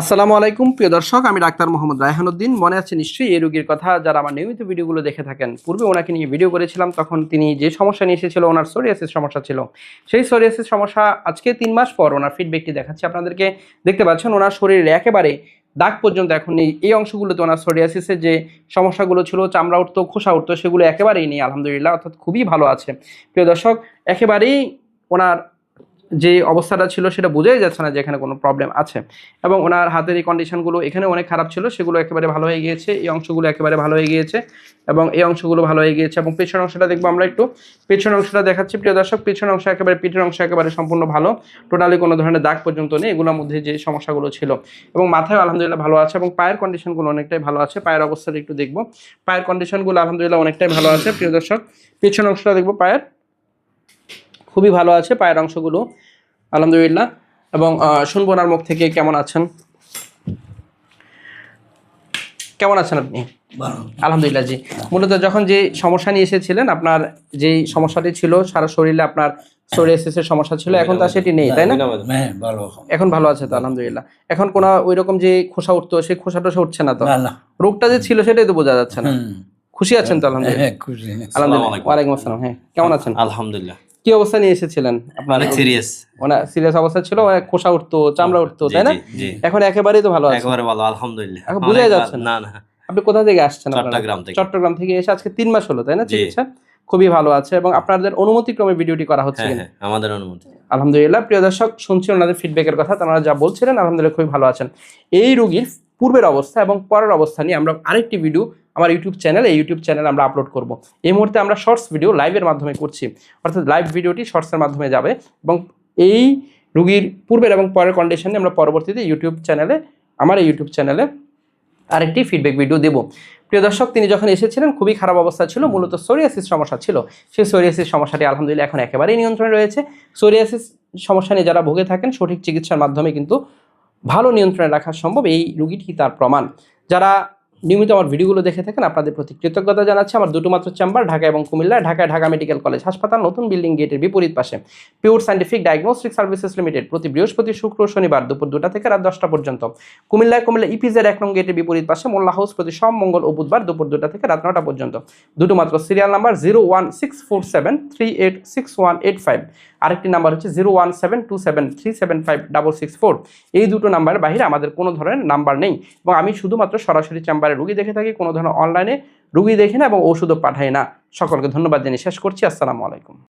আসসালামু আলাইকুম, প্রিয় দর্শক, আমি ডাক্তার মোহাম্মদ রায়হানুদ্দিন। মনে আছে নিশ্চয়ই এই রোগীর কথা, যারা আমার নিয়মিত ভিডিওগুলো দেখে থাকেন। পূর্বে ওনাকে নিয়ে ভিডিও করেছিলাম, তখন তিনি যে সমস্যা নিয়ে এসেছিল, ওনার সোরিয়াসিস সমস্যা ছিল। সেই সোরিয়াসিস সমস্যা আজকে তিন মাস পর ওনার ফিডব্যাকটি দেখাচ্ছি। আপনাদেরকে দেখতে পাচ্ছেন, ওনার শরীরে একেবারে দাগ পর্যন্ত এখন নেই এই অংশগুলোতে ওনার সোরিয়াসিসের যে সমস্যাগুলো ছিল, চামড়া উঠতো, খোসা উঠতো, সেগুলো একেবারেই নেই, আলহামদুলিল্লাহ, অর্থাৎ খুবই ভালো আছে। প্রিয় দর্শক, একেবারেই ওনার যে অবস্থাটা ছিল সেটা বোঝাই যাচ্ছে না যে এখানে কোনো প্রবলেম আছে। এবং ওনার হাতের এই কন্ডিশনগুলো এখানে অনেক খারাপ ছিল, সেগুলো একেবারে ভালো হয়ে গিয়েছে, এই অংশগুলো একেবারে ভালো হয়ে গিয়েছে এবং এই অংশগুলো ভালো হয়ে গিয়েছে এবং পেছনের অংশটা দেখব আমরা একটু। পেছনের অংশটা দেখাচ্ছি, প্রিয় দর্শক, পেছনের অংশ একেবারে, পিঠের অংশ একেবারে সম্পূর্ণ ভালো। টোটালি কোনো ধরনের দাগ পর্যন্ত নেই, এগুলোর মধ্যে যে সমস্যাগুলো ছিল। এবং মাথায় আলহামদুলিল্লাহ ভালো আছে এবং পায়ের কন্ডিশনগুলো অনেকটাই ভালো আছে, পায়ের অবস্থাটা একটু দেখব। পায়ের কন্ডিশনগুলো আলহামদুলিল্লাহ অনেকটাই ভালো আছে, প্রিয় দর্শক। পেছনের অংশটা দেখব পায়ের। খুবই ভালো আছে পায়ের অংশগুলো। আলহামদুলিল্লাহ। এবং শুনব ওনার মুখ থেকে কেমন আছেন? কেমন আছেন আপনি? আলহামদুলিল্লাহ জি। মূলত যখন যে সমস্যা নিয়ে এসেছিলেন আপনার যেই সমস্যাটি ছিল সারা শরীরে আপনার সোরিয়াসিসের সমস্যা ছিল এখন তার সেটি নেই তাই না? হ্যাঁ এখন। ভালো আছে তো আলহামদুলিল্লাহ। এখন কোনো ওই রকম যে খোসা উঠতো সেই খোসা টোসা উঠছে না তো? না না। রোগটা যে ছিল সেটাই তো বোঝা যাচ্ছে না। খুশি আছেন তো আলহামদুলিল্লাহ? হ্যাঁ আলহামদুলিল্লাহ। আলাইকুম। ওয়ালাইকুম আসসালাম হ্যাঁ। কেমন আছেন? আলহামদুলিল্লাহ। কি অবস্থা নিয়ে এসেছিলেন আপনার? সিরিয়াস ওনার সিরিয়াস অবস্থা ছিল খোসা উঠতো চামড়া উঠতো তাই না? এখন একেবারেই তো ভালো আছে। একেবারে ভালো আলহামদুলিল্লাহ। এখন বোঝাই যাচ্ছে না। না আপনি কোথা থেকে আসছেন চট্টগ্রাম থেকে। চট্টগ্রাম থেকে এসে আজকে তিন মাস হলো তাই না। চিকিৎসা? খুবই ভালো আছে এবং আপনাদের অনুমতি ক্রমে ভিডিওটি করা হচ্ছে হ্যাঁ হ্যাঁ আমাদের অনুমতি। আলহামদুলিল্লাহ প্রিয় দর্শক শুনছি ওনাদের ফিডব্যাকের কথা তারা যা বলছিলেন আলহামদুলিল্লাহ খুবই ভালো আছেন। এই রোগীর পূর্বের অবস্থা এবং পরের অবস্থা নিয়ে আমরা আরেকটি ভিডিও আমার ইউটিউব চ্যানেল এই ইউটিউব চ্যানেল আমরা আপলোড করব। এই মুহূর্তে আমরা শর্টস ভিডিও লাইভের মাধ্যমে করছি। অর্থাৎ লাইভ ভিডিওটি শর্টসের মাধ্যমে যাবে এবং এই রুগীর পূর্বের এবং পরের কন্ডিশনে আমরা পরবর্তীতে ইউটিউব চ্যানেলে আমার এই ইউটিউব চ্যানেলে আরেকটি ফিডব্যাক ভিডিও দেব। প্রিয় দর্শক, তিনি যখন এসেছিলেন, খুবই খারাপ অবস্থা ছিল, মূলত সোরিয়াসিস সমস্যা ছিল। সেই সোরিয়াসিস সমস্যাটি আলহামদুলিল্লাহ এখন একেবারেই নিয়ন্ত্রণে রয়েছে। সোরিয়াসিস সমস্যা নিয়ে যারা ভুগে থাকেন, সঠিক চিকিৎসার মাধ্যমে কিন্তু ভালো নিয়ন্ত্রণে রাখা সম্ভব এই রুগীটি তার প্রমাণ। যারা নিয়মিত আমার ভিডিওগুলো দেখে থাকেন, আপনাদের প্রতি কৃতজ্ঞতা জানাচ্ছি। আমার দুটো মাত্র চেম্বার, ঢাকা এবং কুমিল্লা। ঢাকায় ঢাকা মেডিকেল কলেজ হাসপাতাল, নতুন বিল্ডিং গেটের বিপরীত পাশে। Pure scientific diagnostic services limited প্রতি বৃহস্পতি, শুক্র, শনিবার দুপুর দুটা থেকে রাত দশটা পর্যন্ত। কুমিল্লায় কুমিল্লা ইপিজেড এক নং গেটের বিপরীত পাশে মোল্লা হাউস প্রতি সব মঙ্গল ও বুধবার দুপুর দুটা থেকে রাত নটা পর্যন্ত। দুটো মাত্র serial number zero one six four seven three eight six one eight five. আরেকটি নাম্বার হচ্ছে zero one seven two seven three seven five double six four. এই দুটো নাম্বারের বাইরে আমাদের কোনো ধরনের নাম্বার নেই এবং আমি শুধুমাত্র সরাসরি চেম্বারে রুগী দেখে থাকি, কোনো ধরনের অনলাইনে রুগী দেখি না এবং ওষুধও পাঠাই না। সকলকে ধন্যবাদ জানিয়ে শেষ করছি। আসসালামু আলাইকুম।